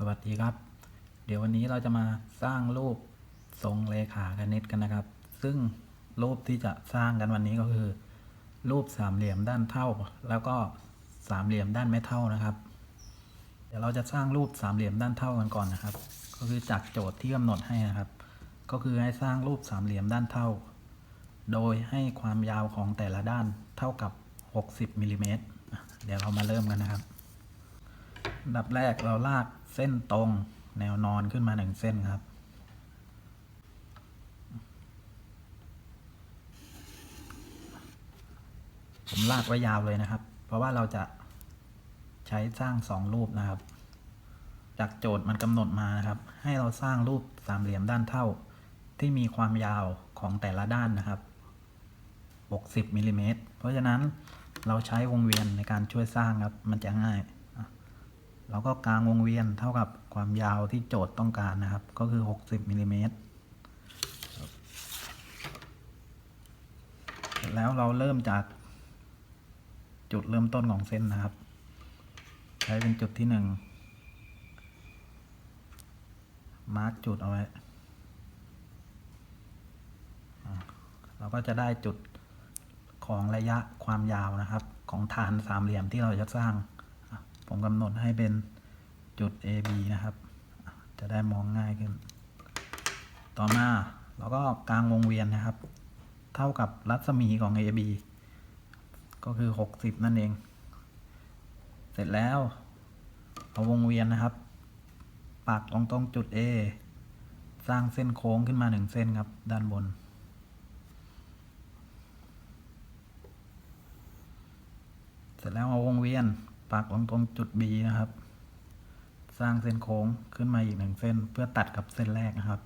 สวัสดีครับ เดี๋ยววันนี้เราจะมาสร้างรูปทรงเลขาคณิตกันนะครับ ซึ่งรูปที่จะสร้างกันวันนี้ก็คือ รูปสามเหลี่ยมด้านเท่า แล้วก็สามเหลี่ยมด้านไม่เท่านะครับ เดี๋ยวเราจะสร้างรูปสามเหลี่ยมด้านเท่ากันก่อนนะครับ ก็คือจากโจทย์ที่กำหนดให้นะครับ ก็คือให้สร้างรูปสามเหลี่ยมด้านเท่า โดยให้ความยาวของแต่ละด้านเท่ากับ 60มิลลิเมตรเดี๋ยวเรามาเริ่มกันนะครับ ดับแรกเราลาก เส้นตรงแนวนอนขึ้นมาหนึ่งเส้นครับ ผมลากไว้ยาวเลยนะครับ เพราะว่าเราจะใช้สร้างสองรูปนะครับ จากโจทย์มันกำหนดมานะครับ ให้เราสร้างรูปสามเหลี่ยมด้านเท่า ที่มีความยาวของแต่ละด้านนะครับ 60มิลลิเมตรเพราะฉะนั้นเราใช้วงเวียนในการช่วยสร้างครับ มันจะง่าย เราก็กางวงเวียนเท่ากับความยาวที่โจทย์ต้องการนะครับ ก็คือ 60มิลลิเมตรแล้วเราเริ่มจากจุดเริ่มต้นของเส้นนะครับ ใช้เป็นจุดที่หนึ่งมาร์กจุดเอาไว้ เราก็จะได้จุดของระยะความยาวนะครับ ของฐานสามเหลี่ยมที่เราจะสร้าง ผมกำหนดให้เป็นจุด AB นะครับ จะได้มองง่ายขึ้น ต่อมาเราก็กางวงเวียนนะครับ เท่ากับรัศมีของ AB ก็คือ 60 นั่นเอง เสร็จแล้วเอาวงเวียนนะครับ ปักลงตรงจุด A สร้างเส้นโค้งขึ้นมาหนึ่งเส้นครับ ด้านบน เสร็จแล้วเอาวงเวียน ปักลงตรงจุด B นะครับ สร้างเส้นโค้งขึ้นมาอีกหนึ่งเส้น เพื่อตัดกับเส้นแรกนะครับ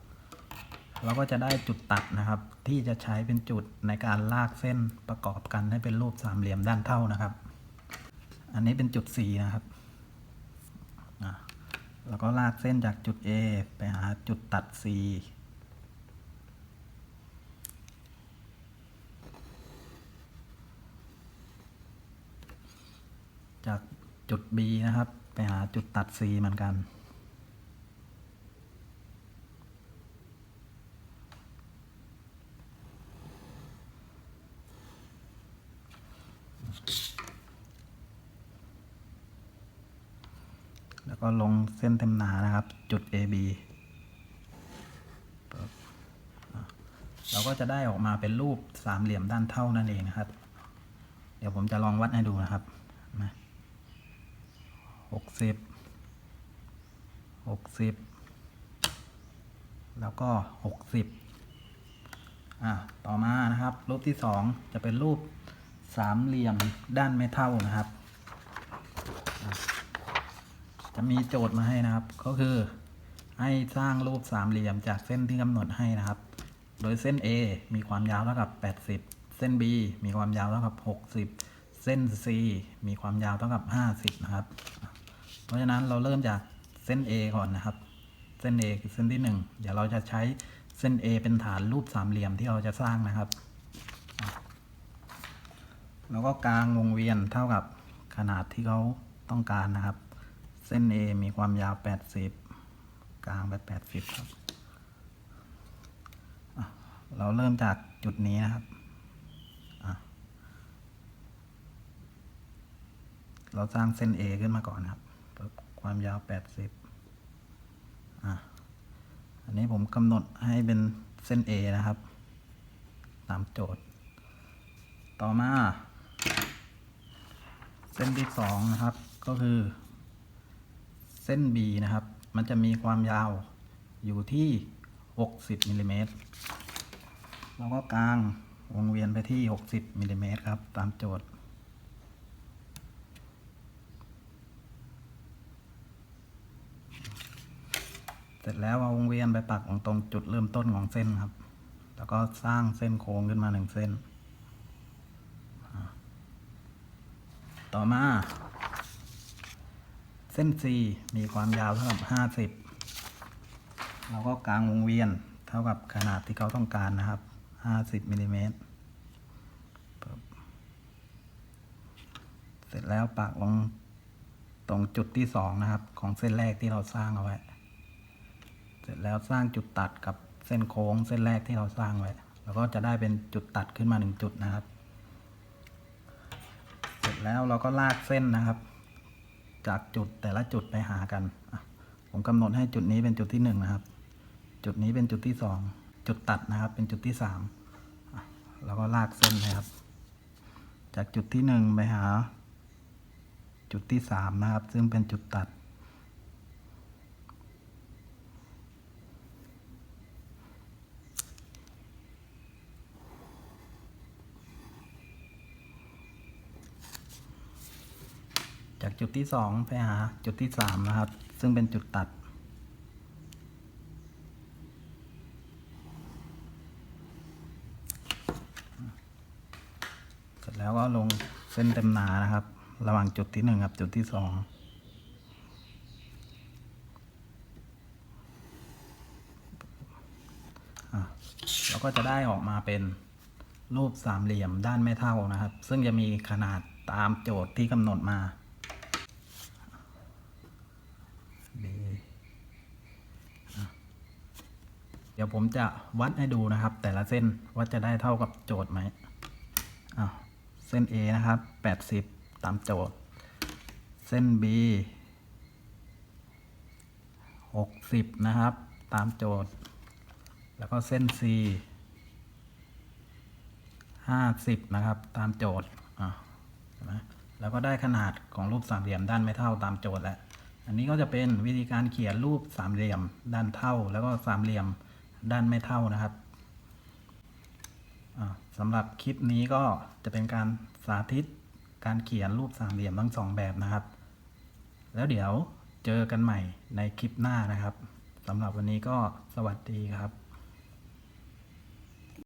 เราก็จะได้จุดตัดนะครับ ที่จะใช้เป็นจุดในการลากเส้นประกอบกันให้เป็นรูปสามเหลี่ยมด้านเท่านะครับ อันนี้เป็นจุด C นะครับแล้วก็ลากเส้นจากจุด A ไปหาจุดตัด C จากจุด B นะครับ ไปหาจุดตัด C เหมือนกัน แล้วก็ลงเส้นเต็มหนานะครับ จุด AB เราก็จะได้ออกมาเป็นรูปสามเหลี่ยมด้านเท่านั่นเองนะครับ เดี๋ยวผมจะลองวัดให้ดูนะครับนะ หกสิบหกสิบแล้วก็หกสิบอะต่อมานะครับ รูปที่สองจะเป็นรูปสามเหลี่ยมด้านไม่เท่านะครับ จะมีโจทย์มาให้นะครับ ก็คือให้สร้างรูปสามเหลี่ยมจากเส้นที่กำหนดให้นะครับ โดยเส้น A มีความยาวเท่ากับ 80 เส้น B มีความยาวเท่ากับ 60 เส้น C มีความยาวเท่ากับ 50 นะครับ เพราะฉะนั้นเราเริ่มจากเส้น A ก่อนนะครับ เส้น A คือเส้นที่ 1 เดี๋ยวเราจะใช้เส้น A เป็นฐานรูปสามเหลี่ยมที่เราจะสร้างนะครับ แล้วก็กางวงเวียนเท่ากับขนาดที่เขาต้องการนะครับ เส้น A มีความยาว 80 กลางไป 80 ครับ เราเริ่มจากจุดนี้นะครับ เราสร้างเส้น A ขึ้นมาก่อนนะครับ ความยาว 80อะอันนี้ผมกำหนดให้เป็นเส้น A นะครับ ตามโจทย์ ต่อมา เส้นที่สองนะครับ ก็คือ เส้น B นะครับ มันจะมีความยาวอยู่ที่ 60มิลลิเมตรเราก็กางวงเวียนไปที่ 60มิลลิเมตรครับ ตามโจทย์ เสร็จแล้วเอาวงเวียนไปปักตรงจุดเริ่มต้นของเส้นครับ แล้วก็สร้างเส้นโค้งขึ้นมาหนึ่งเส้น ต่อมา เส้น C มีความยาวเท่ากับ 50เราก็กางวงเวียนเท่ากับขนาดที่เขาต้องการนะครับ 50มิลิเมตรเสร็จแล้วปักลงตรงจุดที่สองนะครับ ของเส้นแรกที่เราสร้างเอาไว้ เสร็จแล้วสร้างจุดตัดกับเส้นโค้งเส้นแรกที่เราสร้างไว้แล้วก็จะได้เป็นจุดตัดขึ้นมาหนึ่งจุดนะครับ เสร็จแล้วเราก็ลากเส้นนะครับ จากจุดแต่ละจุดไปหากัน ผมกำหนดให้จุดนี้เป็นจุดที่หนึ่งนะครับ จุดนี้เป็นจุดที่สองจุดตัดนะครับ เป็นจุดที่สามแล้วก็ลากเส้นนะครับ จากจุดที่หนึ่งไปหา จุดที่สามนะครับ ซึ่งเป็นจุดตัด จากจุดที่สองไปหาจุดที่สามนะครับ ซึ่งเป็นจุดตัด เสร็จแล้วก็ลงเส้นเต็มหนานะครับ ระหว่างจุดที่หนึ่งกับจุดที่สองแล้วก็จะได้ออกมาเป็นรูปสามเหลี่ยมด้านไม่เท่านะครับ ซึ่งจะมีขนาดตามโจทย์ที่กำหนดมา ดีอะเดี๋ยวผมจะวัดให้ดูนะครับ แต่ละเส้นว่าจะได้เท่ากับโจทย์ไหมอ้าวเส้น A นะครับ 80 ตามโจทย์ เส้น B 60 นะครับ ตามโจทย์ แล้วก็เส้น C 50 นะครับ ตามโจทย์อะนไหมแล้วก็ได้ขนาดของรูปสามเหลี่ยมด้านไม่เท่าตามโจทย์แล้ว อันนี้ก็จะเป็นวิธีการเขียนรูปสามเหลี่ยมด้านเท่า แล้วก็สามเหลี่ยม ด้านไม่เท่านะครับสำหรับคลิปนี้ก็จะเป็นการสาธิตการเขียนรูปสามเหลี่ยมทั้งสองแบบนะครับ แล้วเดี๋ยวเจอกันใหม่ในคลิปหน้านะครับสำหรับวันนี้ก็สวัสดีครับ